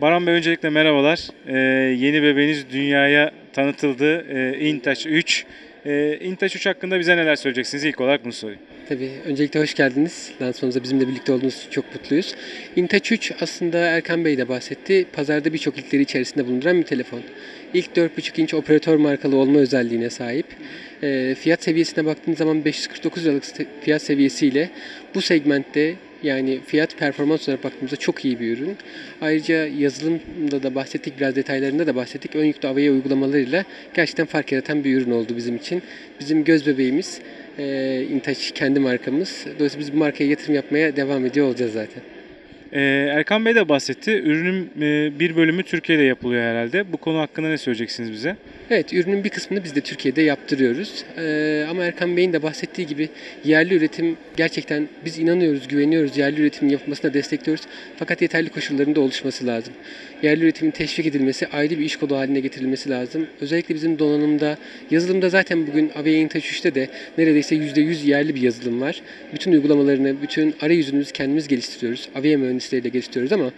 Baran Bey öncelikle merhabalar. Ee, yeni bebeğiniz dünyaya tanıtıldı. Ee, InTouch 3. Ee, InTouch 3 hakkında bize neler söyleyeceksiniz? İlk olarak bunu sorayım. Tabii. Öncelikle hoş geldiniz. Lansmanımıza bizimle birlikte olduğunuz için çok mutluyuz. InTouch 3 aslında Erkan Bey de bahsetti. Pazarda birçok ilkleri içerisinde bulunduran bir telefon. İlk 4.5 inç operatör markalı olma özelliğine sahip. E, fiyat seviyesine baktığınız zaman 549 liralık fiyat seviyesiyle bu segmentte yani fiyat performans olarak baktığımızda çok iyi bir ürün. Ayrıca yazılımda da bahsettik, biraz detaylarında da bahsettik. Ön yüklü AVE uygulamalarıyla gerçekten fark yaratan bir ürün oldu bizim için. Bizim göz bebeğimiz e, InTouch kendi markamız. Dolayısıyla biz bu markaya yatırım yapmaya devam ediyor olacağız zaten. Ee, Erkan Bey de bahsetti. Ürünün e, bir bölümü Türkiye'de yapılıyor herhalde. Bu konu hakkında ne söyleyeceksiniz bize? Evet, ürünün bir kısmını biz de Türkiye'de yaptırıyoruz. Ee, ama Erkan Bey'in de bahsettiği gibi yerli üretim gerçekten biz inanıyoruz, güveniyoruz. Yerli üretimin yapılmasına destekliyoruz. Fakat yeterli koşulların da oluşması lazım. Yerli üretimin teşvik edilmesi, ayrı bir iş kolu haline getirilmesi lazım. Özellikle bizim donanımda, yazılımda zaten bugün Avaya Intouch 3'te de neredeyse %100 yerli bir yazılım var. Bütün uygulamalarını, bütün arayüzünü kendimiz geliştiriyoruz. Avaya mühendisleriyle geliştiriyoruz ama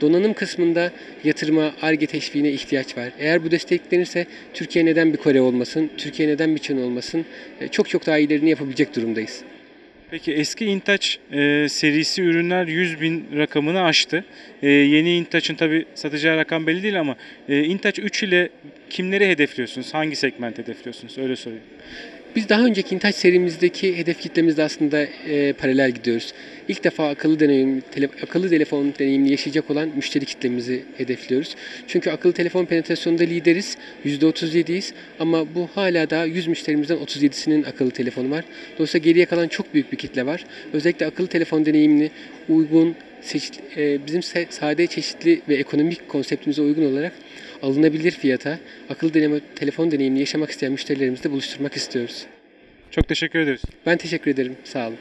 donanım kısmında yatırıma, ARGE teşviğine ihtiyaç var. Eğer bu desteklenirse Türkiye neden bir Kore olmasın, Türkiye neden bir Çin olmasın E, çok çok daha iyilerini yapabilecek durumdayız. Peki eski InTouch e, serisi ürünler 100 bin rakamını aştı. E, yeni InTouch'ın tabi satacağı rakam belli değil ama e, InTouch 3 ile kimleri hedefliyorsunuz? Hangi segment hedefliyorsunuz? Öyle sorayım. Biz daha önceki Intouch serimizdeki hedef kitlemizde aslında e, paralel gidiyoruz. İlk defa akıllı deneyim, tele- akıllı telefon deneyimini yaşayacak olan müşteri kitlemizi hedefliyoruz. Çünkü akıllı telefon penetrasyonunda lideriz. %37'yiz ama bu hala da 100 müşterimizden 37'sinin akıllı telefonu var. Dolayısıyla geriye kalan çok büyük bir kitle var. Özellikle akıllı telefon deneyimini uygun, seçit- e, bizim sade, çeşitli ve ekonomik konseptimize uygun olarak alınabilir fiyata akıllı deneme, telefon deneyimini yaşamak isteyen müşterilerimizle buluşturmak istiyoruz. Çok teşekkür ederiz. Ben teşekkür ederim. Sağ olun.